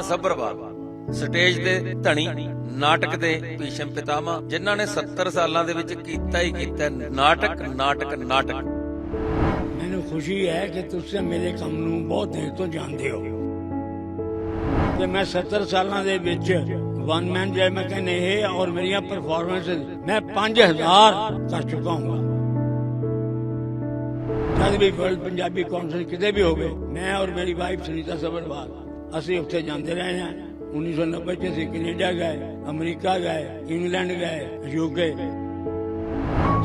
ਪ੍ਰਾਣ ਸੱਭਰਵਾਲ ਸਟੇਜ ਦੇ ਧਣੀ, ਨਾਟਕ ਦੇ ਭੀਸ਼ਮ ਪਿਤਾਮਾ ਜਿਨ੍ਹਾਂ ਨੇ 70 ਸਾਲਾਂ ਦੇ ਵਿੱਚ ਕੀਤਾ ਹੀ ਕੀਤਾ ਨਾਟਕ ਨਾਟਕ ਨਾਟਕ। ਮੈਨੂੰ ਖੁਸ਼ੀ ਹੈ ਕਿ ਤੁਸੀਂ ਮੇਰੇ ਕੰਮ ਨੂੰ ਬਹੁਤ ਦੇਰ ਤੋਂ ਜਾਣਦੇ ਹੋ। ਤੇ ਮੈਂ 70 ਸਾਲਾਂ ਦੇ ਵਿੱਚ ਵਨ ਮੈਨ ਜੈ ਮੈਂ ਕਹਿੰਦੇ ਇਹ ਔਰ ਮੇਰੀਆਂ ਪਰਫਾਰਮੈਂਸ ਮੈਂ 5000 ਕਰ ਚੁੱਕਾ ਹਾਂ। ਜਦ ਵੀ ਵਰਲਡ ਪੰਜਾਬੀ ਕਾਨਫਰੰਸ ਕਿਤੇ ਵੀ ਹੋਵੇ, ਮੈਂ ਔਰ ਮੇਰੀ ਵਾਈਫ ਸੁਨੀਤਾ ਸਬਰਵਾਲ ਅਸੀਂ ਉੱਥੇ ਜਾਂਦੇ ਰਹੇ ਹਾਂ। 1990 ਚ ਅਸੀਂ ਕੈਨੇਡਾ ਗਏ, ਅਮਰੀਕਾ ਗਏ, ਇੰਗਲੈਂਡ ਗਏ ਯੂਕੇ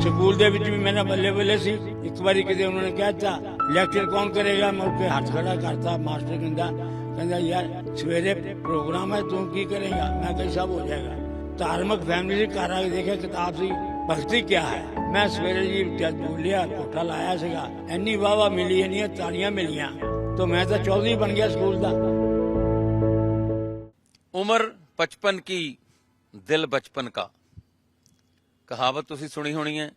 ਸਕੂਲ ਦੇ ਵਿੱਚ ਵੀ ਮੈਂ ਬੱਲੇ ਬੱਲੇ ਸੀ। ਇੱਕ ਵਾਰੀ ਕਿਤੇ ਉਹਨਾਂ ਨੇ ਕਹਿਤਾ ਲੈਕਚਰ ਕੌਣ ਕਰੇਗਾ? ਮੈਂ ਉੱਤੇ ਹੱਥ ਖੜਾ ਕਰਤਾ, ਮਾਸਟਰ ਕਹਿੰਦਾ ਕਹਿੰਦਾ, ਯਾਰ, ਸਵੇਰੇ ਪ੍ਰੋਗਰਾਮ ਹੈ, ਤੂੰ ਕੀ ਕਰੇਗਾ? ਮੈਂ ਕਿਹਾ, ਸਭ ਹੋ ਜਾਏਗਾ। ਧਾਰਮਿਕ ਫੈਮਿਲੀ ਦੇ ਘਰ ਆ ਕੇ ਦੇਖਿਆ, ਕਿਤਾਬ ਸੀ, ਭਗਤੀ ਕੀ ਹੈ? ਮੈਂ ਸਵੇਰੇ ਜੀ ਜਦ ਬੋਲਿਆ ਕੋਠਾ ਲਾਇਆ ਸੀਗਾ। ਇੰਨੀ ਵਾਵਾ ਮਿਲੀ, ਇੰਨੀਆਂ ਤਾਲੀਆਂ ਮਿਲੀਆਂ। ਤਾਂ ਮੈਂ ਤਾਂ ਚੌਧਰੀ ਬਣ ਗਿਆ ਸਕੂਲ ਦਾ। ਉਮਰ 55 ਕੀ, ਦਿਲ ਬਚਪਨ ਕਾ। ਕਹਾਵਤ ਤੁਸੀਂ ਸੁਣੀ ਹੋਣੀ ਹੈ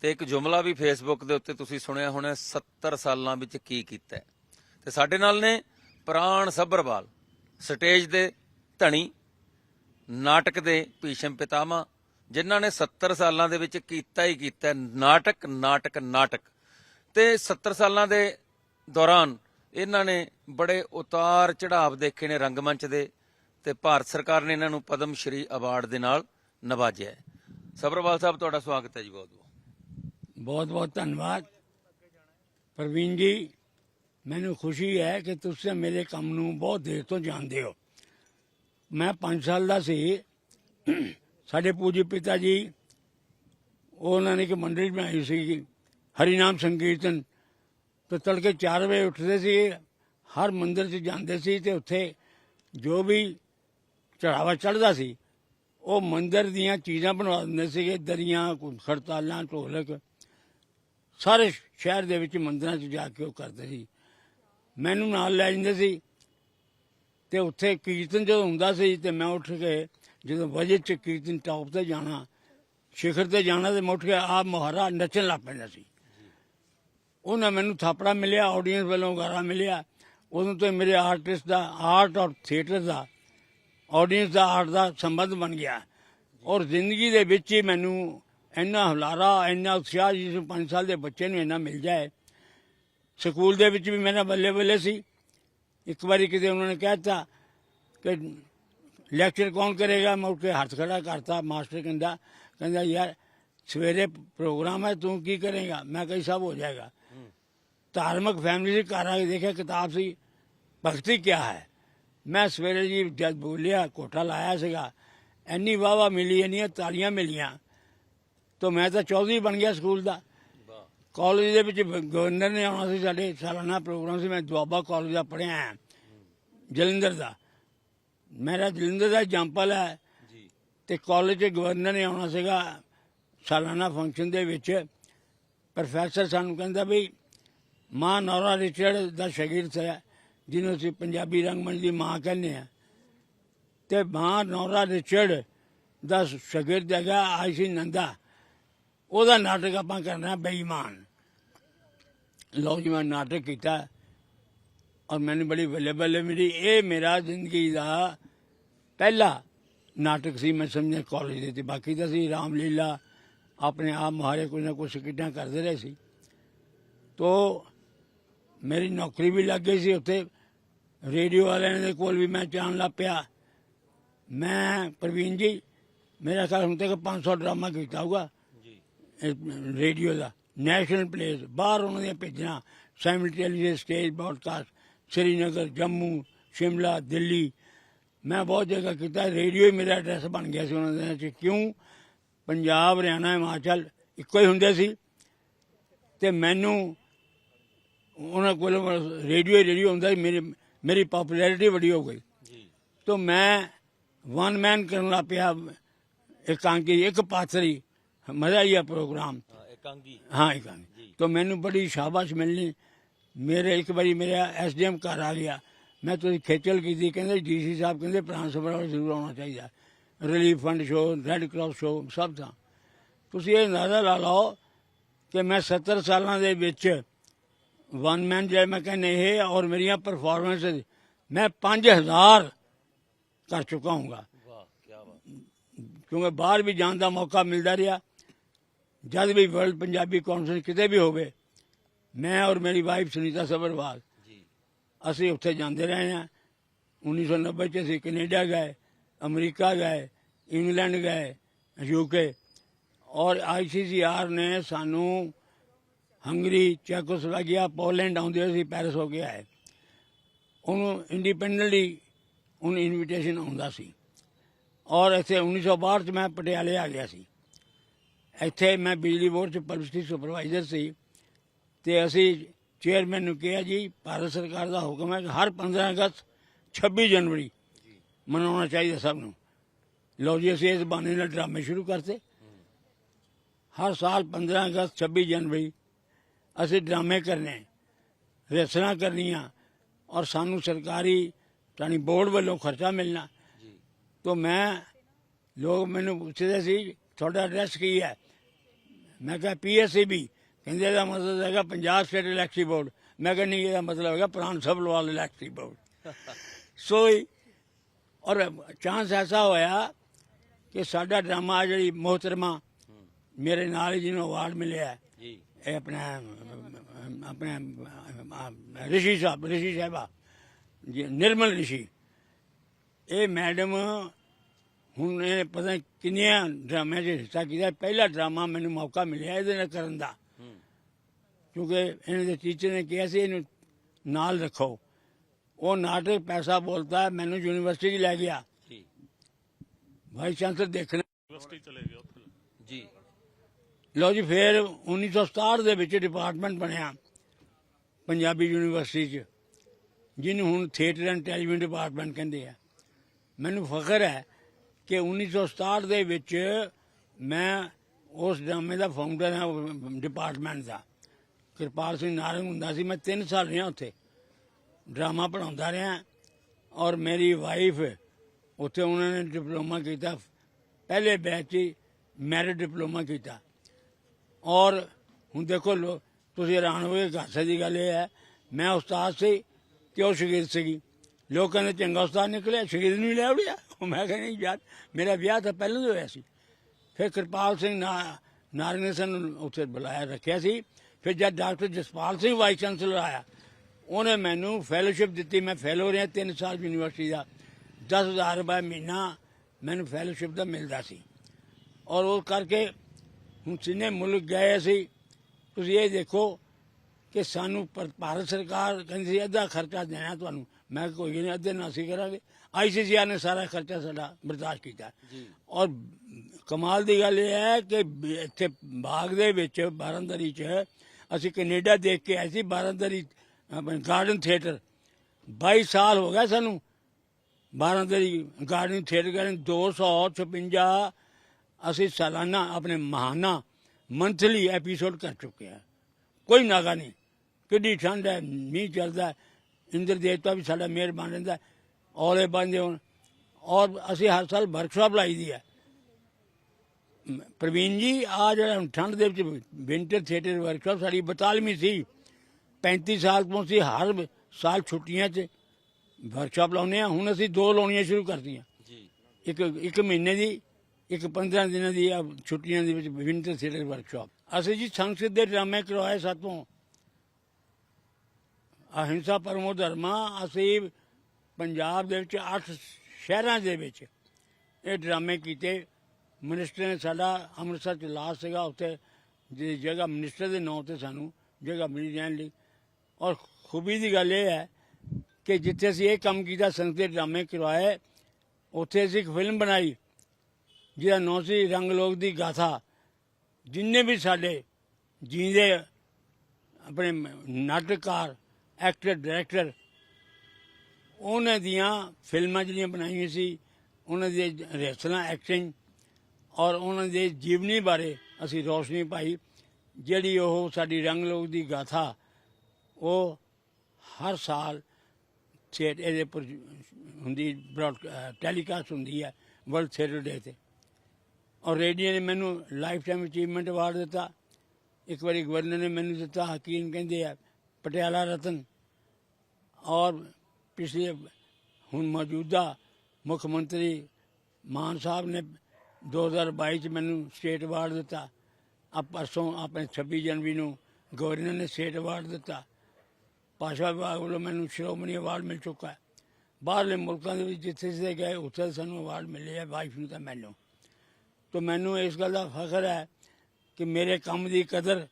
ਤੇ ਇੱਕ ਜੁਮਲਾ ਵੀ ਫੇਸਬੁੱਕ ਦੇ ਉੱਤੇ ਤੁਸੀਂ ਸੁਣਿਆ ਹੋਣਾ 70 ਸਾਲਾਂ ਵਿੱਚ ਕੀ ਕੀਤਾ ਹੈ। ਤੇ ਸਾਡੇ ਨਾਲ ਨੇ ਪ੍ਰਾਣ ਸੱਭਰਵਾਲ, ਸਟੇਜ ਦੇ ਧਣੀ, ਨਾਟਕ ਦੇ ਭੀਸ਼ਮ ਪਿਤਾਮਾ ਜਿਨ੍ਹਾਂ ਨੇ 70 ਸਾਲਾਂ ਦੇ ਵਿੱਚ ਕੀਤਾ ਹੀ ਕੀਤਾ ਨਾਟਕ ਨਾਟਕ ਨਾਟਕ। ਤੇ 70 ਸਾਲਾਂ ਦੇ ਦੌਰਾਨ ਇਹਨਾਂ ਨੇ ਬੜੇ ਉਤਾਰ ਚੜਾਵ ਦੇਖੇ ਨੇ ਰੰਗਮੰਚ ਦੇ। ਤੇ ਭਾਰਤ ਸਰਕਾਰ ਨੇ ਇਹਨਾਂ ਨੂੰ ਪਦਮ ਸ਼੍ਰੀ ਅਵਾਰਡ ਦੇ ਨਾਲ ਨਵਾਜਿਆ ਸਬਰਵਾਲ ਸਾਹਿਬ, ਤੁਹਾਡਾ ਸਵਾਗਤ ਹੈ ਜੀ ਬਹੁਤ ਬਹੁਤ। ਬਹੁਤ ਧੰਨਵਾਦ। ਪ੍ਰਵੀਨ ਜੀ, ਮੈਨੂੰ ਖੁਸ਼ੀ ਹੈ ਕਿ ਤੁਸੀਂ ਮੇਰੇ ਕੰਮ ਨੂੰ ਬਹੁਤ ਦੇਰ ਤੋਂ ਜਾਣਦੇ ਹੋ। ਮੈਂ 5 ਸਾਲ ਦਾ ਸੀ। ਸਾਡੇ ਪੂਜੀ ਪਿਤਾ ਜੀ, ਉਹਨਾਂ ਨੇ ਇੱਕ ਮੰਡਲੀ ਬਣਾਈ ਸੀ ਹਰੀ ਨਾਮ ਸੰਕੀਰਤਨ। ਤੇ ਤੜਕੇ 4 ਵਜੇ ਉੱਠਦੇ ਸੀ, ਹਰ ਮੰਦਿਰ 'ਚ ਜਾਂਦੇ ਸੀ ਤੇ ਉੱਥੇ ਜੋ ਵੀ ਚੜਾਵਾ ਚੜਦਾ ਸੀ। ਉਹ ਮੰਦਰ ਦੀਆਂ ਚੀਜ਼ਾਂ ਬਣਵਾ ਦਿੰਦੇ ਸੀਗੇ, ਦਰੀਆਂ ਕੋਈ ਖੜਤਾਲਾਂ, ਢੋਲਕ। ਸਾਰੇ ਸ਼ਹਿਰ ਦੇ ਵਿੱਚ ਮੰਦਰਾਂ 'ਚ ਜਾ ਕੇ ਉਹ ਕਰਦੇ ਸੀ। ਮੈਨੂੰ ਨਾਲ ਲੈ ਜਾਂਦੇ ਸੀ ਤੇ ਉੱਥੇ ਕੀਰਤਨ ਜਦੋਂ ਹੁੰਦਾ ਸੀ ਤੇ ਮੈਂ ਉੱਠ ਕੇ ਜਦੋਂ ਵਜੇ 'ਚ ਕੀਰਤਨ ਟੌਪ ਤੇ ਜਾਣਾ, ਸਿਖਰ ਤੇ ਜਾਣਾ ਤੇ ਮੈਂ ਉੱਠ ਕੇ ਆਪ ਮੁਹਾਰਾ ਨੱਚਣ ਲੱਗ ਪੈਂਦਾ ਸੀ। ਉਹਨਾਂ ਮੈਨੂੰ ਥਾਪੜਾ ਮਿਲਿਆ ਆਡੀਅנס ਵੱਲੋਂ ਗਾਰਾ ਮਿਲਿਆ। ਉਦੋਂ ਤੋਂ ਮੇਰੇ ਆਰਟਿਸਟ ਦਾ, ਆਰਟ ਔਰ ਥੀਏਟਰ ਦਾ ਆਡੀਅנס ਦਾ ਆਰਟ ਦਾ ਸੰਬੰਧ ਬਣ ਗਿਆ। ਔਰ ਜ਼ਿੰਦਗੀ ਦੇ ਵਿੱਚ ਹੀ ਮੈਨੂੰ ਇੰਨਾ ਹੁਲਾਰਾ, ਇੰਨਾ ਉਤਸ਼ਾਹ ਜਿਸ 5 ਸਾਲ ਦੇ ਬੱਚੇ ਨੂੰ ਇੰਨਾ ਮਿਲ ਜਾਏ। ਸਕੂਲ ਦੇ ਵਿੱਚ ਵੀ ਮੈਂ ਬੱਲੇ ਬੱਲੇ ਸੀ। ਇੱਕ ਵਾਰੀ ਕਿਤੇ ਉਹਨਾਂ ਨੇ ਕਹਿਤਾ ਕਿ ਲੈਕਚਰ ਕੌਣ ਕਰੇਗਾ? ਮੈਂ ਉੱਠ ਕੇ ਹੱਥ ਖੜਾ ਕਰਤਾ, ਮਾਸਟਰ ਕਹਿੰਦਾ ਕਹਿੰਦਾ, ਯਾਰ, ਸਵੇਰੇ ਪ੍ਰੋਗਰਾਮ ਹੈ, ਤੂੰ ਕੀ ਕਰੇਗਾ? ਮੈਂ ਕਿਹਾ ਸਭ ਹੋ ਜਾਏਗਾ। ਧਾਰਮਿਕ ਫੈਮਿਲੀ ਦੇ ਘਰ ਆ ਕੇ ਦੇਖਿਆ, ਕਿਤਾਬ ਸੀ, ਭਗਤੀ ਕੀ ਹੈ? ਮੈਂ ਸਵੇਰੇ ਜੀ ਜਦ ਬੋਲਿਆ ਕੋਠਾ ਲਾਇਆ ਸੀਗਾ ਇੰਨੀ ਵਾਵਾ ਮਿਲੀ ਇੰਨੀਆਂ ਤਾਲੀਆਂ ਮਿਲੀਆਂ ਤਾਂ ਮੈਂ ਤਾਂ ਚੌਧਰੀ ਬਣ ਗਿਆ ਸਕੂਲ ਦਾ। ਕਾਲਜ ਦੇ ਵਿੱਚ ਗਵਰਨਰ ਨੇ ਆਉਣਾ ਸੀ ਸਾਡੇ ਸਾਲਾਨਾ ਪ੍ਰੋਗਰਾਮ ਸੀ ਮੈਂ ਦੁਆਬਾ ਕਾਲਜ ਦਾ ਪੜ੍ਹਿਆ ਹਾਂ ਜਲੰਧਰ ਦਾ। ਮੇਰਾ ਜਲੰਧਰ ਦਾ ਜੰਪਲ ਹੈ। ਤੇ ਕਾਲਜ ਦੇ ਗਵਰਨਰ ਨੇ ਆਉਣਾ ਸੀਗਾ ਸਾਲਾਨਾ ਫੰਕਸ਼ਨ ਦੇ ਵਿੱਚ। ਪ੍ਰੋਫੈਸਰ ਸਾਨੂੰ ਕਹਿੰਦਾ ਵੀ ਮਾਂ ਨੌਰਾ ਰਿਚਰਡ ਦਾ ਸ਼ਾਗਿਰਦ ਹੈ। ਜਿਹਨੂੰ ਅਸੀਂ ਪੰਜਾਬੀ ਰੰਗਮੰਚ ਦੀ ਮਾਂ ਕਹਿੰਦੇ ਆ ਤੇ ਮਾਂ ਨੌਰਾ ਰਿਚਰਡ ਦਾ ਸ਼ਾਗਿਰਦ ਹੈਗਾ ਆਈਸੀ ਨੰਦਾ। ਉਹਦਾ ਨਾਟਕ ਆਪਾਂ ਕਰਨਾ ਬੇਈਮਾਨ। ਲਓ ਜੀ, ਮੈਂ ਨਾਟਕ ਕੀਤਾ ਔਰ ਮੈਨੂੰ ਬੜੀ ਬੱਲੇ ਬੱਲੇ ਮਿਲੀ। ਇਹ ਮੇਰਾ ਜ਼ਿੰਦਗੀ ਦਾ ਪਹਿਲਾ ਨਾਟਕ ਸੀ, ਮੈਂ ਸਮਝਿਆ ਕਾਲਜ ਦੇ ਤੇ ਬਾਕੀ ਤਾਂ ਸੀ ਰਾਮਲੀਲਾ ਆਪਣੇ ਆਪ ਮੁਹਾਰੇ ਕੁਝ ਨਾ ਕੁਝ ਸਕਿੱਟਾਂ ਕਰਦੇ ਰਹੇ ਸੀ। ਤੋ ਮੇਰੀ ਨੌਕਰੀ ਵੀ ਲੱਗ ਗਈ ਸੀ ਉੱਥੇ। ਰੇਡੀਓ ਵਾਲਿਆਂ ਦੇ ਕੋਲ ਵੀ ਮੈਂ ਜਾਣ ਲੱਗ ਪਿਆ। ਮੈਂ ਪ੍ਰਵੀਨ ਜੀ ਮੇਰਾ ਖਿਆਲ ਹੁਣ ਤੱਕ 500 ਡਰਾਮਾ ਕੀਤਾ ਹੋਊਗਾ। ਜੀ। ਰੇਡੀਓ ਦਾ ਨੈਸ਼ਨਲ ਪਲੇਸ ਬਾਹਰ ਉਹਨਾਂ ਦੀਆਂ ਭੇਜਣਾ। Simultaneous stage broadcast Srinagar Jammu Shimla Delhi. ਮੈਂ ਬਹੁਤ ਜਗ੍ਹਾ ਕੀਤਾ। ਰੇਡੀਓ ਹੀ ਮੇਰਾ ਐਡਰੈਸ ਬਣ ਗਿਆ ਸੀ ਉਹਨਾਂ ਦੇ ਕਿਉਂ? ਪੰਜਾਬ ਹਰਿਆਣਾ ਹਿਮਾਚਲ ਇੱਕੋ ਹੀ ਹੁੰਦੇ ਸੀ। ਤੇ ਮੈਨੂੰ ਉਹਨਾਂ ਕੋਲ ਰੇਡੀਓ ਹੀ ਰੇਡੀਓ ਹੁੰਦਾ ਸੀ ਮੇਰੀ ਮੇਰੀ ਪਪੂਲੈਰਿਟੀ ਬੜੀ ਹੋ ਗਈ। ਤੋ ਮੈਂ ਵਨ ਮੈਨ ਕਰਨ ਲੱਗ ਪਿਆ ਇਕਾਂਗੀ ਇੱਕ ਪਾਤਰੀ ਮਜ਼ਾ ਹੀ ਆ ਪ੍ਰੋਗਰਾਮ ਇਕਾਂਗੀ। ਹਾਂ ਇਕਾਂਗੀ। ਤੋ ਮੈਨੂੰ ਬੜੀ ਸ਼ਾਬਾਸ਼ ਮਿਲਣੀ। ਮੇਰੇ ਇੱਕ ਵਾਰੀ ਮੇਰਾ ਐਸਡੀਐਮ ਘਰ ਆ ਗਿਆ। ਮੈਂ ਤੁਸੀਂ ਖੇਚਲ ਕੀਤੀ ਕਹਿੰਦੇ ਡੀਸੀ ਸਾਹਿਬ ਕਹਿੰਦੇ ਸਭਾ ਜ਼ਰੂਰ ਆਉਣਾ ਚਾਹੀਦਾ। Relief fund show red cross show ਸਭ ਦਾ ਤੁਸੀਂ ਇਹ ਅੰਦਾਜ਼ਾ ਲਾ ਲਓ ਕਿ ਮੈਂ 70 ਸਾਲਾਂ ਦੇ ਵਿੱਚ ਵਨ ਮੈਨ ਜੇ ਮੈਂ ਕਹਿੰਦੇ ਇਹ ਔਰ ਮੇਰੀਆਂ ਪਰਫਾਰਮੈਂਸ ਮੈਂ 5000 ਕਰ ਚੁੱਕਾ ਹੂੰਗਾ ਕਿਉਂਕਿ ਬਾਹਰ ਵੀ ਜਾਣ ਦਾ ਮੌਕਾ ਮਿਲਦਾ ਰਿਹਾ ਜਦ ਵੀ ਵਰਲਡ ਪੰਜਾਬੀ ਕਾਨਫਰੰਸ ਕਿਤੇ ਵੀ ਹੋਵੇ ਮੈਂ ਔਰ ਮੇਰੀ ਵਾਈਫ ਸੁਨੀਤਾ ਸਬਰਵਾਲ ਅਸੀਂ ਉੱਥੇ ਜਾਂਦੇ ਰਹੇ ਹਾਂ 1990 ਚ ਅਸੀਂ ਕੈਨੇਡਾ ਗਏ ਅਮਰੀਕਾ ਗਏ ਇੰਗਲੈਂਡ ਗਏ ਯੂਕੇ ਔਰ ਆਈਸੀਸੀਆਰ ਨੇ ਸਾਨੂੰ ਹੰਗਰੀ, ਚੈਕੋਸਲੋਵਾਕੀਆ, ਪੋਲੈਂਡ ਆਉਂਦੇ ਹੋਏ ਅਸੀਂ ਪੈਰਿਸ ਹੋ ਕੇ ਆਏ। ਉਹਨੂੰ ਇੰਡੀਪੈਂਡੈਂਟਲੀ ਉਹਨੂੰ ਇਨਵੀਟੇਸ਼ਨ ਆਉਂਦਾ ਸੀ। ਔਰ ਇੱਥੇ 1962 ਚ ਮੈਂ ਪਟਿਆਲੇ ਆ ਗਿਆ ਸੀ। ਇੱਥੇ ਮੈਂ ਬਿਜਲੀ ਬੋਰਡ ਚ ਪਬਲਿਸਿਟੀ ਸੁਪਰਵਾਈਜ਼ਰ ਸੀ ਤੇ ਅਸੀਂ ਚੇਅਰਮੈਨ ਨੂੰ ਕਿਹਾ ਜੀ, ਭਾਰਤ ਸਰਕਾਰ ਦਾ ਹੁਕਮ ਹੈ ਕਿ ਹਰ 15 ਅਗਸਤ 26 ਜਨਵਰੀ ਮਨਾਉਣਾ ਚਾਹੀਦਾ ਸਭ ਨੂੰ। ਲਓ ਜੀ, ਅਸੀਂ ਇਸ ਬਹਾਨੇ ਨਾਲ ਡਰਾਮੇ ਸ਼ੁਰੂ ਕਰਤੇ। ਹਰ ਸਾਲ 15 ਅਗਸਤ 26 ਜਨਵਰੀ ਅਸੀਂ ਡਰਾਮੇ ਕਰਨੇ ਰਚਨਾ ਕਰਨੀਆਂ ਔਰ ਸਾਨੂੰ ਸਰਕਾਰੀ ਜਾਣੀ ਬੋਰਡ ਵੱਲੋਂ ਖਰਚਾ ਮਿਲਣਾ। ਜੀ। ਤੋ ਮੈਂ ਲੋਕ ਮੈਨੂੰ ਪੁੱਛਦੇ ਸੀ ਤੁਹਾਡਾ ਐਡਰੈਸ ਕੀ ਹੈ? ਮੈਂ ਕਿਹਾ ਪੀਐਸਸੀਬੀ ਕਹਿੰਦੇ ਇਹਦਾ ਮਤਲਬ ਹੈਗਾ ਪੰਜਾਬ ਸਟੇਟ ਇਲੈਕਟ੍ਰੀ ਬੋਰਡ ਮੈਂ ਕਿਹਾ ਨਹੀਂ ਇਹਦਾ ਮਤਲਬ ਹੈਗਾ ਪ੍ਰਾਂਤ ਸਭਲਵਾਲ ਇਲੈਕਟ੍ਰੀ ਬੋਰਡ ਸੋ ਔਰ ਚਾਂਸ ਐਸਾ ਹੋਇਆ ਕਿ ਸਾਡਾ ਡਰਾਮਾ ਜਿਹੜੀ ਮੋਹਤਰਮਾ ਮੇਰੇ ਨਾਲ ਜਿਹਨੂੰ ਅਵਾਰਡ ਮਿਲਿਆ ਜੀ। ਇਹ ਆਪਣਾ ਆਪਣਾ ਰਿਸ਼ੀ ਸਾਹਿਬ ਰਿਸ਼ੀ ਸਾਹਿਬਾ ਜੀ ਨਿਰਮਲ ਰਿਸ਼ੀ। ਇਹ ਮੈਡਮ ਹੁਣ ਇਹ ਪਤਾ ਕਿੰਨੀਆਂ ਡਰਾਮਿਆਂ 'ਚ ਹਿੱਸਾ ਕੀਤਾ। ਪਹਿਲਾ ਡਰਾਮਾ ਮੈਨੂੰ ਮੌਕਾ ਮਿਲਿਆ ਇਹਦੇ ਨਾਲ ਕਰਨ ਦਾ। ਕਿਉਂਕਿ ਇਹਨਾਂ ਦੇ ਟੀਚਰ ਨੇ ਕਿਹਾ ਸੀ ਇਹਨੂੰ ਨਾਲ ਰੱਖੋ। ਉਹ ਨਾਟਕ ਪੈਸਾ ਬੋਲਦਾ ਮੈਨੂੰ ਯੂਨੀਵਰਸਿਟੀ 'ਚ ਲੈ ਗਿਆ। ਜੀ। ਵਾਈਸ ਚਾਂਸਲਰ ਦੇਖਣਾ ਯੂਨੀਵਰਸਿਟੀ ਚਲੇ ਗਏ ਉੱਥੇ। ਜੀ। ਲਓ ਜੀ, ਫਿਰ 1967 ਦੇ ਵਿੱਚ ਡਿਪਾਰਟਮੈਂਟ ਬਣਿਆ ਪੰਜਾਬੀ ਯੂਨੀਵਰਸਿਟੀ 'ਚ, ਜਿਹਨੂੰ ਹੁਣ ਥੀਏਟਰ ਐਂਡ ਟੈਲੀਵਿਜ਼ਨ ਡਿਪਾਰਟਮੈਂਟ ਕਹਿੰਦੇ ਆ। ਮੈਨੂੰ ਫਖਰ ਹੈ ਕਿ 1967 ਦੇ ਵਿੱਚ ਮੈਂ ਉਸ ਡਰਾਮੇ ਦਾ ਫਾਊਂਡਰ ਹਾਂ ਡਿਪਾਰਟਮੈਂਟ ਦਾ। ਕਿਰਪਾਲ ਸਿੰਘ ਨਾਰੰਗ ਹੁੰਦਾ ਸੀ, ਮੈਂ 3 ਸਾਲ ਰਿਹਾ ਉੱਥੇ। ਡਰਾਮਾ ਪੜਾਉਂਦਾ ਰਿਹਾ ਔਰ ਮੇਰੀ ਵਾਈਫ ਉੱਥੇ ਉਹਨਾਂ ਨੇ ਡਿਪਲੋਮਾ ਕੀਤਾ। ਪਹਿਲੇ ਬੈਚ 'ਚ ਮੈਰਿਟ ਡਿਪਲੋਮਾ ਕੀਤਾ। ਔਰ ਹੁਣ ਦੇਖੋ ਲੋ, ਤੁਸੀਂ ਹੈਰਾਨ ਹੋਏ ਹਾਸੇ ਦੀ ਗੱਲ ਇਹ ਹੈ, ਮੈਂ ਉਸਤਾਦ ਸੀ ਤੇ ਉਹ ਸ਼ਗੀਰ ਸੀਗੀ। ਲੋਕ ਕਹਿੰਦੇ, ਚੰਗਾ ਉਸਤਾਦ ਨਿਕਲਿਆ ਸ਼ਗੀਰ ਨੂੰ ਹੀ ਲੈ ਆਉੜਿਆ? ਉਹ ਮੈਂ ਕਹਿੰਦਾ ਨਹੀਂ ਯਾਰ, ਮੇਰਾ ਵਿਆਹ ਤਾਂ ਪਹਿਲਾਂ ਹੀ ਹੋਇਆ ਸੀ। ਫਿਰ ਕਿਰਪਾਲ ਸਿੰਘ ਨਾ ਨਾਰੰਗ ਨੇ ਸਾਨੂੰ ਉੱਥੇ ਬੁਲਾਇਆ, ਰੱਖਿਆ ਸੀ। ਫਿਰ ਜਦ doctor Jaspal Singh vice chancellor ਆਇਆ, ਉਹਨੇ ਮੈਨੂੰ ਫੈਲੋਸ਼ਿਪ ਦਿੱਤੀ। ਮੈਂ ਫੈਲੋ ਰਿਹਾ 3 ਸਾਲ ਯੂਨੀਵਰਸਿਟੀ ਦਾ। 10000 ਰੁਪਏ ਮਹੀਨਾ ਮੈਨੂੰ ਫੈਲੋਸ਼ਿਪ ਦਾ ਮਿਲਦਾ ਸੀ। ਔਰ ਉਹ ਕਰਕੇ ਹੁਣ ਜਿੰਨੇ ਮੁਲਕ ਗਏ ਅਸੀਂ ਤੁਸੀਂ ਇਹ ਦੇਖੋ ਕਿ ਸਾਨੂੰ ਪਰ- ਭਾਰਤ ਸਰਕਾਰ ਕਹਿੰਦੀ ਸੀ ਅੱਧਾ ਖਰਚਾ ਦੇਣਾ ਤੁਹਾਨੂੰ। ਮੈਂ ਕਿਹਾ ਕੋਈ ਨਹੀਂ ਅੱਧੇ ਨਾਲ ਅਸੀਂ ਕਰਾਂਗੇ। ਆਈਸੀਸੀਆਰ ਨੇ ਸਾਰਾ ਖਰਚਾ ਸਾਡਾ ਬਰਦਾਸ਼ਤ ਕੀਤਾ। ਜੀ। ਔਰ ਕਮਾਲ ਦੀ ਗੱਲ ਇਹ ਹੈ ਕਿ ਬ- ਇੱਥੇ ਬਾਗ ਦੇ ਵਿੱਚ ਬਾਰਾਂਦਰੀ 'ਚ ਅਸੀਂ ਕੈਨੇਡਾ ਦੇਖ ਕੇ ਆਏ ਸੀ ਬਾਰਾਂਦਰੀ ਗਾਰਡਨ ਥੀਏਟਰ। 22 ਸਾਲ ਹੋ ਗਏ ਸਾਨੂੰ ਬਾਰਾਂਦਰੀ ਗਾਰਡਨ ਥੀਏਟਰ ਕਰਨ 256 ਅਸੀਂ ਸਾਲਾਨਾ ਆਪਣੇ ਮਹਾਨਾ ਮੰਥਲੀ ਐਪੀਸੋਡ ਕਰ ਚੁੱਕੇ ਆ ਕੋਈ ਨਾਗਾ ਨਹੀਂ। ਕਿੱਡੀ ਠੰਡ ਹੈ ਮੀਂਹ ਚੱਲਦਾ ਇੰਦਰ ਦੇਵਤਾ ਵੀ ਸਾਡਾ ਮਿਹਰਬਾਨ ਰਹਿੰਦਾ ਔਲੇ ਬੰਦੇ ਹੋਣ ਔਰ ਅਸੀਂ ਹਰ ਸਾਲ ਵਰਕਸ਼ਾਪ ਲਾਈ ਦੀ ਹੈ। ਪ੍ਰਵੀਨ ਜੀ ਆ ਜਿਹੜਾ ਠੰਡ ਦੇ ਵਿੱਚ ਵਿੰਟਰ ਥੀਏਟਰ ਵਰਕਸ਼ਾਪ ਸਾਡੀ 42ਵੀਂ ਸੀ। 35 ਸਾਲ ਤੋਂ ਅਸੀਂ ਹਰ ਸਾਲ ਛੁੱਟੀਆਂ 'ਚ ਵਰਕਸ਼ਾਪ ਲਾਉਂਦੇ ਆ ਹੁਣ ਅਸੀਂ ਦੋ ਲਾਉਣੀਆਂ ਸ਼ੁਰੂ ਕਰਤੀਆਂ ਜੀ। ਇੱਕ ਇੱਕ ਮਹੀਨੇ ਦੀ ਇੱਕ 15 ਦਿਨਾਂ ਦੀ ਆ ਛੁੱਟੀਆਂ ਦੇ ਵਿੱਚ ਵਿੰਟਰ ਥੀਏਟਰ ਵਰਕਸ਼ਾਪ। ਅਸੀਂ ਜੀ ਸੰਸਦ ਦੇ ਡਰਾਮੇ ਕਰਵਾਏ ਸਾਤੋਂ। ਅਹਿੰਸਾ ਪਰਮੋ ਧਰਮਾ, ਅਸੀਂ ਪੰਜਾਬ ਦੇ ਵਿੱਚ 8 ਸ਼ਹਿਰਾਂ ਦੇ ਵਿੱਚ ਇਹ ਡਰਾਮੇ ਕੀਤੇ। ਮਿਨਿਸਟਰ ਨੇ ਸਾਡਾ ਅੰਮ੍ਰਿਤਸਰ ਚ ਲਾਸ ਸੀਗਾ, ਉੱਥੇ ਜਿਹੜੀ ਜਗ੍ਹਾ ਮਿਨਿਸਟਰ ਦੇ ਨਾਂ ਤੇ ਸਾਨੂੰ ਜਗ੍ਹਾ ਮਿਲੀ ਰਹਿਣ ਲਈ। ਔਰ ਖੂਬੀ ਦੀ ਗੱਲ ਇਹ ਹੈ ਕਿ ਜਿੱਥੇ ਅਸੀਂ ਇਹ ਕੰਮ ਕੀਤਾ, ਸੰਸਦ ਦੇ ਡਰਾਮੇ ਕਰਵਾਏ, ਉੱਥੇ ਅਸੀਂ ਇੱਕ ਫਿਲਮ ਬਣਾਈ। ਜਿਹਦਾ ਨਾਂ ਸੀ ਰੰਗ ਲੋਕ ਦੀ ਗਾਥਾ, ਜਿੰਨੇ ਵੀ ਸਾਡੇ ਜੀਂਦੇ ਆਪਣੇ ਨਾਟਕਕਾਰ ਐਕਟਰ ਡਾਇਰੈਕਟਰ ਉਹਨਾਂ ਦੀਆਂ ਫਿਲਮਾਂ ਜਿਹੜੀਆਂ ਬਣਾਈਆਂ ਸੀ, ਉਹਨਾਂ ਦੇ ਰਚਨਾ ਐਕਟਿੰਗ ਔਰ ਉਹਨਾਂ ਦੇ ਜੀਵਨੀ ਬਾਰੇ ਅਸੀਂ ਰੋਸ਼ਨੀ ਪਾਈ, ਜਿਹੜੀ ਉਹ ਸਾਡੀ ਰੰਗ ਲੋਕ ਦੀ ਗਾਥਾ, ਉਹ ਹਰ ਸਾਲ ਥੀਏਟਰ ਇਹਦੇ ਪਰ ਹੁੰਦੀ ਬ੍ਰੌਡ ਟੈਲੀਕਾਸਟ ਹੁੰਦੀ ਹੈ ਵਰਲਡ ਥੀਏਟਰ ਡੇ ਤੇ। ਔਰ ਰੇਡੀਓ ਨੇ ਮੈਨੂੰ ਲਾਈਫ ਟਾਈਮ ਅਚੀਵਮੈਂਟ ਅਵਾਰਡ ਦਿੱਤਾ। ਇੱਕ ਵਾਰੀ ਗਵਰਨਰ ਨੇ ਮੈਨੂੰ ਦਿੱਤਾ, ਹਕੀਮ ਕਹਿੰਦੇ ਆ, ਪਟਿਆਲਾ ਰਤਨ। ਔਰ ਪਿਛਲੇ ਹੁਣ ਮੌਜੂਦਾ ਮੁੱਖ ਮੰਤਰੀ ਮਾਨ ਸਾਹਿਬ ਨੇ 2022 ਚ ਮੈਨੂੰ ਸਟੇਟ ਅਵਾਰਡ ਦਿੱਤਾ। ਆ ਪਰਸੋਂ ਆਪਣੇ 26 ਜਨਵਰੀ ਨੂੰ ਗਵਰਨਰ ਨੇ ਸਟੇਟ ਅਵਾਰਡ ਦਿੱਤਾ। ਭਾਸ਼ਾ ਵਿਭਾਗ ਵੱਲੋਂ ਮੈਨੂੰ ਸ਼੍ਰੋਮਣੀ ਅਵਾਰਡ ਮਿਲ ਚੁੱਕਾ ਹੈ। ਬਾਹਰਲੇ ਮੁਲਕਾਂ ਦੇ ਵਿੱਚ ਜਿੱਥੇ ਜਿੱਥੇ ਗਏ, ਉੱਥੇ ਸਾਨੂੰ ਅਵਾਰਡ ਮਿਲੇ ਆ ਵਾਈਫ ਨੂੰ ਤਾਂ ਮੈਨੂੰ। ਤਾਂ ਮੈਨੂੰ ਇਸ ਗੱਲ ਦਾ ਫਖਰ ਹੈ ਕਿ ਮੇਰੇ ਕੰਮ ਦੀ ਕਦਰ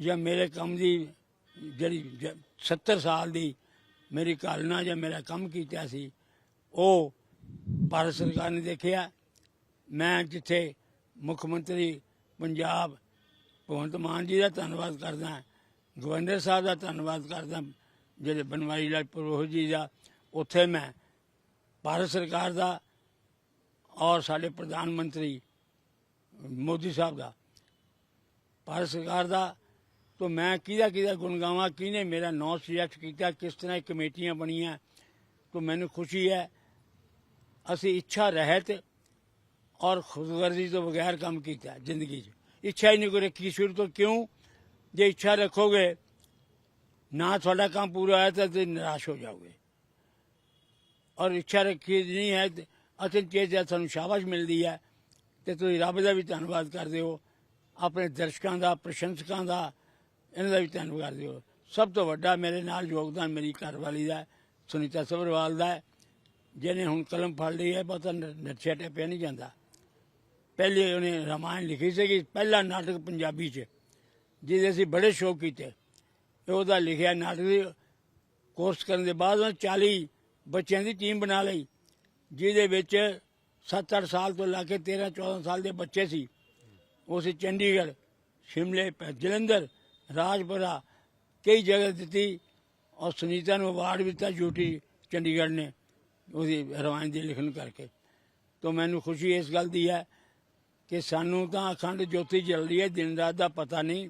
ਜਾਂ ਮੇਰੇ ਕੰਮ ਦੀ ਜਿਹੜੀ ਜ- 70 ਸਾਲ ਦੀ ਮੇਰੀ ਕਾਲਨਾ ਜਾਂ ਮੇਰਾ ਕੰਮ ਕੀਤਾ ਸੀ, ਉਹ ਭਾਰਤ ਸਰਕਾਰ ਨੇ ਦੇਖਿਆ। ਮੈਂ ਜਿੱਥੇ ਮੁੱਖ ਮੰਤਰੀ ਪੰਜਾਬ ਭਗਵੰਤ ਮਾਨ ਜੀ ਦਾ ਧੰਨਵਾਦ ਕਰਦਾ ਗਵਰਨਰ ਸਾਹਿਬ ਦਾ ਧੰਨਵਾਦ ਕਰਦਾ, ਜਿਹੜੇ ਬਨਵਾਰੀ ਲਾਲ ਪ੍ਰੋਹਿਤ ਜੀ ਦਾ, ਉੱਥੇ ਮੈਂ ਭਾਰਤ ਸਰਕਾਰ ਦਾ ਔਰ ਸਾਡੇ ਪ੍ਰਧਾਨ ਮੰਤਰੀ ਮੋਦੀ ਸਾਹਿਬ ਦਾ। ਭਾਰਤ ਸਰਕਾਰ ਦਾ। ਤੋਂ ਮੈਂ ਕਿਹਦਾ ਕਿਹਦਾ ਗੁਣਗਾਵਾਂ ਕਿਹਨੇ ਮੇਰਾ ਨਾਂ ਸਿਲੈਕਟ ਕੀਤਾ, ਕਿਸ ਤਰ੍ਹਾਂ ਕਮੇਟੀਆਂ ਬਣੀਆਂ, ਤੋਂ ਮੈਨੂੰ ਖੁਸ਼ੀ ਹੈ। ਅਸੀਂ ਇੱਛਾ ਰਹਿਤ ਔਰ ਖੁਦਗਰਜ਼ੀ ਤੋਂ ਬਗੈਰ ਕੰਮ ਕੀਤਾ ਜ਼ਿੰਦਗੀ 'ਚ। ਇੱਛਾ ਹੀ ਨਹੀਂ ਕੋਈ ਰੱਖੀ ਸ਼ੁਰੂ ਤੋਂ ਕਿਉਂ? ਜੇ ਇੱਛਾ ਰੱਖੋਗੇ, ਨਾ ਤੁਹਾਡਾ ਕੰਮ ਪੂਰਾ ਹੋਇਆ ਤਾਂ ਤੁਸੀਂ ਨਿਰਾਸ਼ ਹੋ ਜਾਓਗੇ। ਔਰ ਇੱਛਾ ਰੱਖੀ ਨਹੀਂ ਹੈ ਤੇ ਅਸਲ ਚੀਜ਼ ਤੁਹਾਨੂੰ ਸ਼ਾਬਾਸ਼ ਮਿਲਦੀ ਹੈ ਤੇ ਤੁਸੀਂ ਰੱਬ ਦਾ ਵੀ ਧੰਨਵਾਦ ਕਰਦੇ ਹੋ, ਆਪਣੇ ਦਰਸ਼ਕਾਂ ਦਾ, ਪ੍ਰਸ਼ੰਸਕਾਂ ਦਾ, ਇਹਨਾਂ ਦਾ ਵੀ ਧੰਨਵਾਦ ਕਰਦੇ ਹੋ। ਸਭ ਤੋਂ ਵੱਡਾ ਮੇਰੇ ਨਾਲ ਯੋਗਦਾਨ ਮੇਰੀ ਘਰਵਾਲੀ ਦਾ ਸੁਨੀਤਾ ਸਬਰਵਾਲ ਦਾ ਜਿਹਨੇ ਹੁਣ ਕਲਮ ਫੜ ਲਈ ਹੈ ਪਤਾ ਨੱਠਿਆ ਟੱਪਿਆ ਨਹੀਂ ਜਾਂਦਾ। ਪਹਿਲੇ ਉਹਨੇ ਰਾਮਾਇਣ ਲਿਖੀ ਸੀਗੀ ਪਹਿਲਾ ਨਾਟਕ ਪੰਜਾਬੀ 'ਚ, ਜਿਹਦੇ ਅਸੀਂ ਬੜੇ ਸ਼ੌਕ ਕੀਤੇ। ਉਹਦਾ ਲਿਖਿਆ ਨਾਟਕ ਕੋਰਸ ਕਰਨ ਦੇ ਬਾਅਦ ਉਹਨੇ 40 ਬੱਚਿਆਂ ਦੀ ਟੀਮ ਬਣਾ ਲਈ, ਜਿਹਦੇ ਵਿੱਚ 7-8 ਸਾਲ ਤੋਂ ਲਾ ਕੇ 13-14 ਸਾਲ ਦੇ ਬੱਚੇ ਸੀ। ਉਹ ਸੀ ਚੰਡੀਗੜ੍ਹ, ਸ਼ਿਮਲੇ, ਪ- ਜਲੰਧਰ, ਰਾਜਪੁਰਾ, ਕਈ ਜਗ੍ਹਾ ਦਿੱਤੀ। ਔਰ ਸੁਨੀਤਾ ਨੂੰ ਅਵਾਰਡ ਵੀ ਦਿੱਤਾ ਯੂਟੀ ਚੰਡੀਗੜ੍ਹ ਨੇ, ਉਹਦੀ ਰਵਾਇਣ ਦੀ ਲਿਖਣ ਕਰਕੇ। ਤੋਂ ਮੈਨੂੰ ਖੁਸ਼ੀ ਇਸ ਗੱਲ ਦੀ ਹੈ ਕਿ ਸਾਨੂੰ ਤਾਂ ਅਖੰਡ ਜੋਤੀ ਜਲਦੀ ਹੈ, ਦਿਨ ਰਾਤ ਦਾ ਪਤਾ ਨਹੀਂ।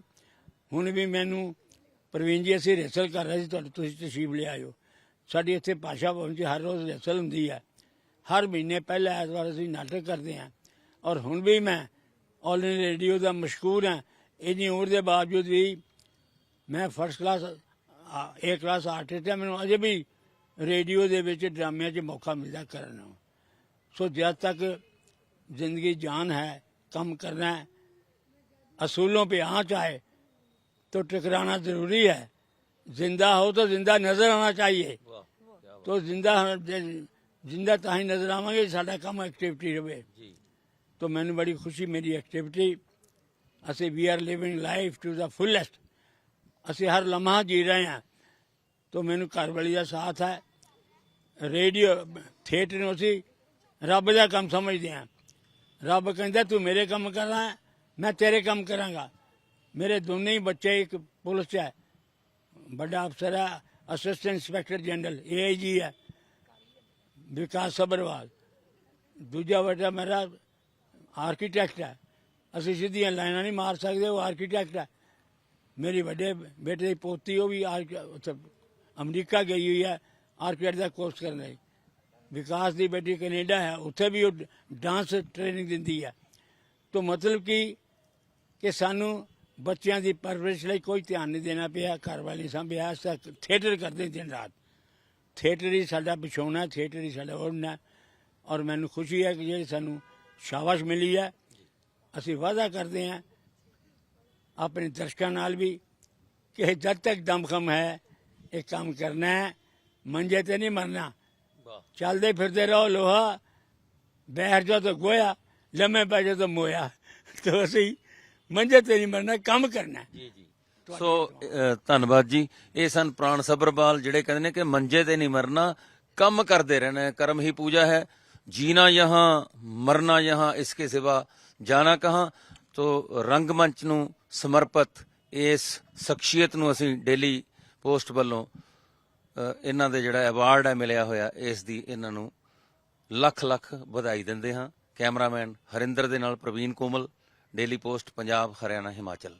ਹੁਣ ਵੀ ਮੈਨੂੰ ਪ੍ਰਵੀਨ ਜੀ, ਅਸੀਂ ਰਿਹਰਸਲ ਕਰ ਰਹੇ ਸੀ, ਤੁਹਾਡੇ ਤੁਸੀਂ ਤਸ਼ਰੀਫ ਲਿਆਇਓ ਸਾਡੀ ਇੱਥੇ ਭਾਸ਼ਾ ਭਵਨ 'ਚ ਹਰ ਰੋਜ਼ ਰਿਹਰਸਲ ਹੁੰਦੀ ਹੈ। ਹਰ ਮਹੀਨੇ ਪਹਿਲਾ ਐਤਵਾਰ ਅਸੀਂ ਨਾਟਕ ਕਰਦੇ ਹਾਂ ਔਰ ਹੁਣ ਵੀ ਮੈਂ ਆਲ ਇੰਡੀਆ ਰੇਡੀਓ ਦਾ ਮਸ਼ਹੂਰ ਹਾਂ ਇੰਨੀ ਉਮਰ ਦੇ ਬਾਵਜੂਦ ਵੀ ਮੈਂ first class A class artist ਹਾਂ ਮੈਨੂੰ ਅਜੇ ਵੀ ਰੇਡੀਓ ਦੇ ਵਿੱਚ ਡਰਾਮਿਆਂ 'ਚ ਮੌਕਾ ਮਿਲਦਾ ਕਰਨ ਨੂੰ ਸੋ ਜਦ ਤੱਕ ਜ਼ਿੰਦਗੀ ਜਾਨ ਹੈ ਕੰਮ ਕਰਨਾ है असूलों पे आँच आए तो टकराना जरूरी है जिंदा हो तो जिंदा नजर आना चाहिए ਵਾਹ तो जिंदा ਜ਼ਿੰਦਾ ਤਾਂ ਹੀ ਨਜ਼ਰ ਆਵਾਂਗੇ ਸਾਡਾ ਕੰਮ ਐਕਟੀਵਿਟੀ ਰਵੇ। ਜੀ। ਤਾਂ ਮੈਨੂੰ ਬੜੀ ਖੁਸ਼ੀ ਮੇਰੀ ਐਕਟੀਵਿਟੀ ਅਸੀਂ we are living life to the fullest. ਅਸੀਂ ਹਰ ਲਮਹਾ ਜੀ ਰਹੇ ਹਾਂ। ਤਾਂ ਮੈਨੂੰ ਘਰ ਵਾਲੀ ਦਾ ਸਾਥ ਹੈ। ਰੇਡੀਓ ਥੀਏਟਰ ਨੂੰ ਅਸੀਂ ਰੱਬ ਦਾ ਕੰਮ ਸਮਝਦੇ ਹਾਂ। ਰੱਬ ਕਹਿੰਦਾ ਤੂੰ ਮੇਰੇ ਕੰਮ ਕਰਾਂ ਮੈਂ ਤੇਰੇ ਕੰਮ ਕਰਾਂਗਾ। ਮੇਰੇ ਦੋਨੇ ਹੀ ਬੱਚੇ ਇੱਕ ਪੁਲਿਸ 'ਚ ਹੈ। ਵੱਡਾ ਅਫਸਰ ਹੈ ਅਸਿਸਟੈਂਟ ਇੰਸਪੈਕਟਰ ਜਨਰਲ ਏਆਈਜੀ ਹੈ। ਵਿਕਾਸ ਸਬਰਵਾਲ ਦੂਜਾ ਵੱਡਾ ਮੇਰਾ ਆਰਕੀਟੈਕਟ ਹੈ। ਅਸੀਂ ਸਿੱਧੀਆਂ ਲਾਈਨਾਂ ਨਹੀਂ ਮਾਰ ਸਕਦੇ, ਉਹ ਆਰਕੀਟੈਕਟ ਹੈ। ਮੇਰੀ ਵੱਡੇ ਬੇਟੇ ਦੀ ਪੋਤੀ, ਉਹ ਵੀ ਆਰਕ- ਉੱਥੇ ਅਮਰੀਕਾ ਗਈ ਹੋਈ ਹੈ ਆਰਕੀਟੈਕਟ ਦਾ ਕੋਰਸ ਕਰਨ ਲਈ। ਵਿਕਾਸ ਦੀ ਬੇਟੀ ਕੈਨੇਡਾ ਹੈ, ਉੱਥੇ ਵੀ ਉਹ ਡਾਂਸ ਟ੍ਰੇਨਿੰਗ ਦਿੰਦੀ ਹੈ। ਤੋਂ ਮਤਲਬ ਕੀ ਕਿ ਸਾਨੂੰ ਬੱਚਿਆਂ ਦੀ ਪਰਵਰਿਸ਼ ਲਈ ਕੋਈ ਧਿਆਨ ਨਹੀਂ ਦੇਣਾ ਪਿਆ, ਘਰ ਵਾਲੀ ਸੰਭਿਆ ਸਕ ਥੀਏਟਰ ਕਰਦੇ ਦਿਨ ਰਾਤ। ਥੀਏਟਰ ਹੀ ਸਾਡਾ ਵਿਛਾਉਣਾ ਥੀਏਟਰ ਹੀ ਸਾਡਾ ਉੜਨਾ ਔਰ ਮੈਨੂੰ ਖੁਸ਼ੀ ਹੈ ਕਿ ਜਿਹੜੀ ਸਾਨੂੰ ਸ਼ਾਬਾਸ਼ ਮਿਲੀ ਹੈ। ਅਸੀਂ ਵਾਅਦਾ ਕਰਦੇ ਹਾਂ ਆਪਣੇ ਦਰਸ਼ਕਾਂ ਨਾਲ ਵੀ ਕਿ ਜਦ ਤੱਕ ਦਮਖਮ ਹੈ ਇਹ ਕੰਮ ਕਰਨਾ ਹੈ। ਮੰਜੇ ਤੇ ਨਹੀਂ ਮਰਨਾ। ਚੱਲਦੇ ਫਿਰਦੇ ਰਹੋ ਲੋਹਾ। ਬੈਠ ਜਾ ਤਾਂ ਗੋਇਆ ਲੰਮੇ ਪੈ ਜਾ ਤਾਂ ਮੋਇਆ। ਤਾਂ ਅਸੀਂ ਮੰਜੇ ਤੇ ਨਹੀਂ ਮਰਨਾ ਕੰਮ ਕਰਨਾ ਜੀ। ਸੋ ਧੰਨਵਾਦ ਜੀ। ਇਹ ਸਨ ਪ੍ਰਾਣ ਸਬਰਵਾਲ ਜਿਹੜੇ ਕਹਿੰਦੇ ਨੇ ਕਿ ਮੰਜੇ ਤੇ ਨਹੀਂ ਮਰਨਾ, ਕੰਮ ਕਰਦੇ ਰਹਿਣਾ ਕਰਮ ਹੀ ਪੂਜਾ ਹੈ। ਜੀਣਾ ਯਹਾਂ, ਮਰਨਾ ਯਹਾਂ, ਇਸਕੇ ਸਿਵਾ ਜਾਣਾ ਕਹਾਂ। ਤੋ, ਰੰਗਮੰਚ ਨੂੰ ਸਮਰਪਿਤ ਇਸ ਸ਼ਖਸੀਅਤ ਨੂੰ ਅਸੀਂ ਡੇਲੀ ਪੋਸਟ ਵੱਲੋਂ ਇਹਨਾਂ ਦੇ ਜਿਹੜਾ ਅਵਾਰਡ ਹੈ, ਮਿਲਿਆ ਹੋਇਆ, ਇਸ ਦੀ ਇਹਨਾਂ ਨੂੰ ਲੱਖ ਲੱਖ ਵਧਾਈ ਦਿੰਦੇ ਹਾਂ। ਕੈਮਰਾਮੈਨ ਹਰਿੰਦਰ ਦੇ ਨਾਲ ਪ੍ਰਵੀਨ ਕੋਮਲ, ਡੇਲੀ ਪੋਸਟ, ਪੰਜਾਬ, ਹਰਿਆਣਾ, ਹਿਮਾਚਲ।